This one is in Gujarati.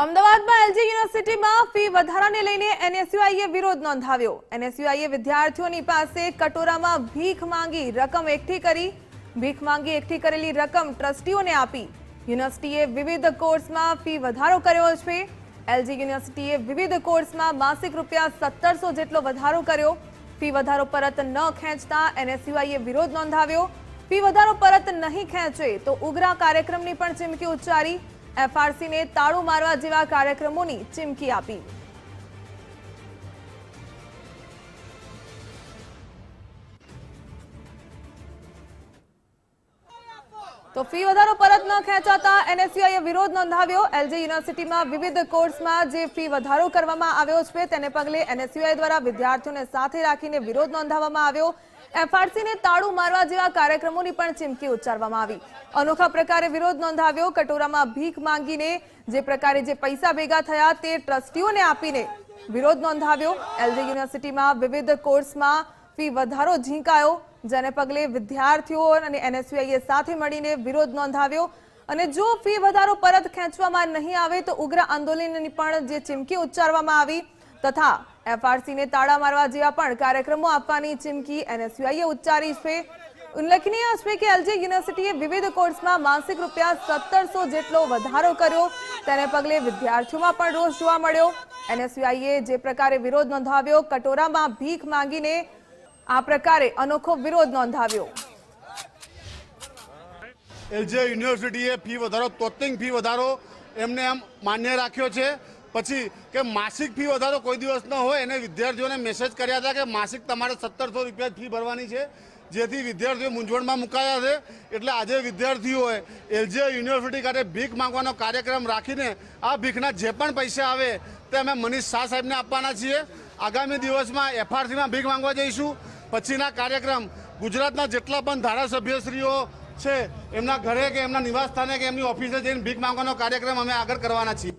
અમદાવાદમાં એલજી યુનિવર્સિટીમાં ફી વધારાને લઈને એનએસયુઆઈએ વિરોધ નોંધાવ્યો. એનએસયુઆઈએ વિદ્યાર્થીઓની પાસે કટોરામાં ભીખ માંગી રકમ એકઠી કરી, ભીખ માંગી એકઠી કરેલી રકમ ટ્રસ્ટીઓને આપી. યુનિવર્સિટીએ વિવિધ કોર્સમાં ફી વધારો કર્યો છે. એલજી યુનિવર્સિટીએ વિવિધ કોર્સમાં માસિક રૂપિયા સત્તરસો જેટલો વધારો કર્યો. ફી વધારો પરત ન ખેંચતા એનએસયુઆઈએ વિરોધ નોંધાવ્યો. ફી વધારો પરત નહીં ખેંચે તો ઉગ્ર કાર્યક્રમની પણ ચીમકી ઉચ્ચારી. એફઆરસીને તાળું મારવા જેવા કાર્યક્રમોની ચીમકી આપી. તો ફી વધારો પરત ન ખેંચાતા એનએસયુઆઈએ વિરોધ નોંધાવ્યો. એલજી યુનિવર્સિટીમાં વિવિધ કોર્સમાં જે ફી વધારો કરવામાં આવ્યો છે, તેને પગલે એનએસયુઆઈ દ્વારા વિદ્યાર્થીઓને સાથે રાખીને વિરોધ નોંધાવવામાં આવ્યો. એફઆરસીને તાળું મારવા જેવા કાર્યક્રમોની પણ ચીમકી ઉચ્ચારવામાં આવી. અનોખા પ્રકારે વિરોધ નોંધાવ્યો. કટોરામાં ભીખ માંગીને જે પ્રકારે જે પૈસા ભેગા થયા તે ટ્રસ્ટીઓને આપીને વિરોધ નોંધાવ્યો. એલજી યુનિવર્સિટીમાં વિવિધ કોર્સમાં ફી વધારો ઝીંકાયો. જેને પગલે વિદ્યાર્થીઓ અને એનએસયુઆઈએ સાથે મળીને વિરોધ નોંધાવ્યો. અને જો ફી વધારો પરત ખેંચવામાં નહીં આવે તો ઉગ્ર આંદોલનની પણ જે ચીમકી ઉચ્ચારવામાં આવી તથા એફઆરસીને તાળા મારવા જેવા પણ કાર્યક્રમો આપવાની ચીમકી એનએસયુઆઈએ ઉચ્ચારી છે. ઉલ્લેખનીય છે કે એલજી યુનિવર્સિટીએ વિવિધ કોર્સમાં માસિક રૂપિયા સત્તરસો જેટલો વધારો કર્યો. તેને પગલે વિદ્યાર્થીઓમાં પણ રોષ જોવા મળ્યો. એનએસયુઆઈએ જે પ્રકારે વિરોધ નોંધાવ્યો, કટોરામાં ભીખ માંગીને આ પ્રકારે અનોખો વિરોધ નોંધાવ્યો. એલજે યુનિવર્સિટીએ ફી વધારો, તોતિંગ ફી વધારો એમને એમ માન્ય રાખ્યો છે. પછી કે માસિક ફી વધારો કોઈ દિવસ ન હોય એને વિદ્યાર્થીઓને મેસેજ કર્યા હતા કે માસિક તમારે સત્તરસો રૂપિયા ફી ભરવાની છે. જેથી વિદ્યાર્થીઓ મૂંઝવણમાં મુકાયા છે. એટલે આજે વિદ્યાર્થીઓએ એલજે યુનિવર્સિટી ખાતે ભીખ માંગવાનો કાર્યક્રમ રાખીને આ ભીખના જે પણ પૈસા આવે તે અમે મનીષ શાહ સાહેબને આપવાના છીએ. આગામી દિવસમાં એફઆરસીમાં ભીખ માંગવા જઈશું. પછીના કાર્યક્રમ ગુજરાતના જેટલા પણ ધારાસભ્યશ્રીઓ છે, એમના ઘરે કે એમના નિવાસ સ્થાને કે એમની ઓફિસે જઈને ભીખ માંગવાનો કાર્યક્રમ અમે આગળ કરવાના છીએ.